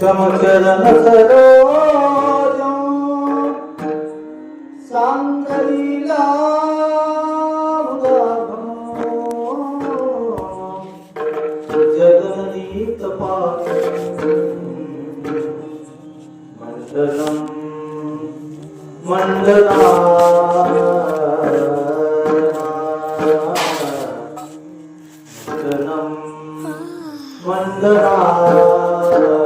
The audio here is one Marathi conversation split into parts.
समचरण सरोज सांगलीला जगनी तपास मंडलम मंडला. मंडलम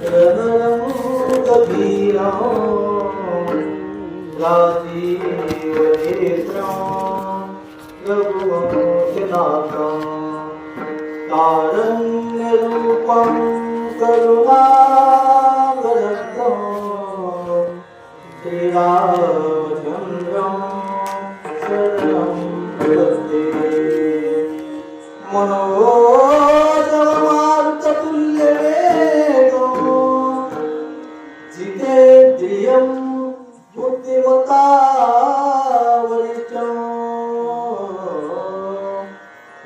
ीरा दादीवनेत्रं रो च नाकं तारण्यरूपं करुपाचन्द्रं शरणं गते मनो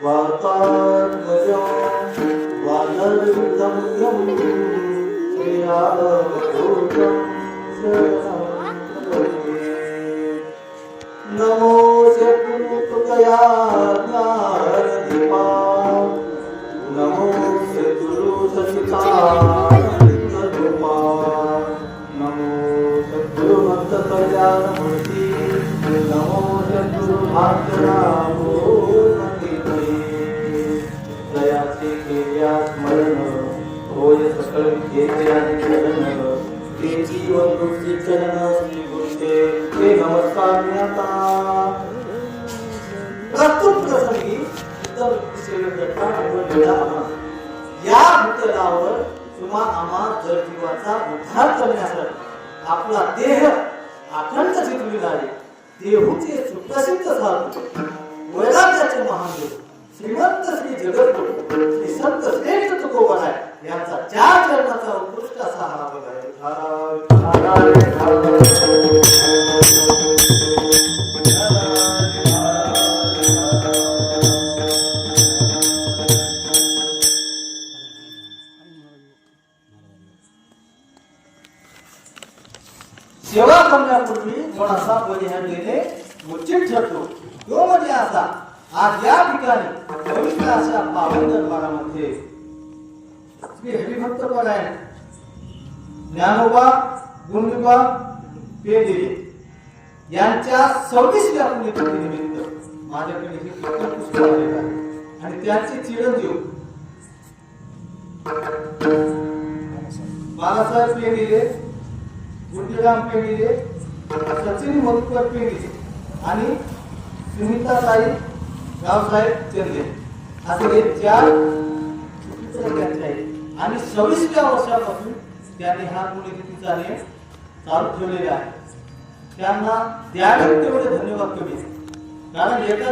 वातात्मजं वानरगम्यं श्रीरामदूतं नमो शत्रुकृतया ज्ञानदीपा नमो शत्रुसचितानन्दरूपा नमो शत्रुभक्तकल्याणमूर्ति नमो शत्रुभाग्यरामो। ते जीवन चरण ते नमस्कार प्रस्तुत प्रसंगी या भूतलावर किंवा आम्हा जर जीवाचा उद्धार करण्यासाठी आपला देह अखंड जिंकलेला आहे देहूचे सुप्रसिद्ध साधू वैराग्याचे महादेव श्रीमंत श्री जगद्गुरु श्री संत श्रेष्ठ तुकोबराय यांचा चार चरणाचा उत्कृष्ट असा हा भाग आहे सेवा करण्यापूर्वी थोडासा परिहार देणे मुचित ठरतो तो म्हणजे असा. आज या ठिकाणी पवित्र अशा पावन दरबारामध्ये श्री हरिभक्त आहे? ज्ञानोबा गुंडोबा पेदिरे यांच्या सव्वीस पुण्यतिथीनिमित्त माझ्याकडे हे पुस्तक आलेलं आहे. आणि त्यांचे चिरंजीव. बाळासाहेब पेडिले गुंडीराम पेडीले सचिन मधुकर पेडिले आणि सुनीताताई रावसाहेब चंदे. असे हे चार त्यांचे आहेत. आणि सव्वीसव्या वर्षापासून त्यांनी हा पुण्यतिथीचा नियम चालू ठेवलेला आहे. त्यांना द्यावे तेवढे धन्यवाद कमी. कारण एका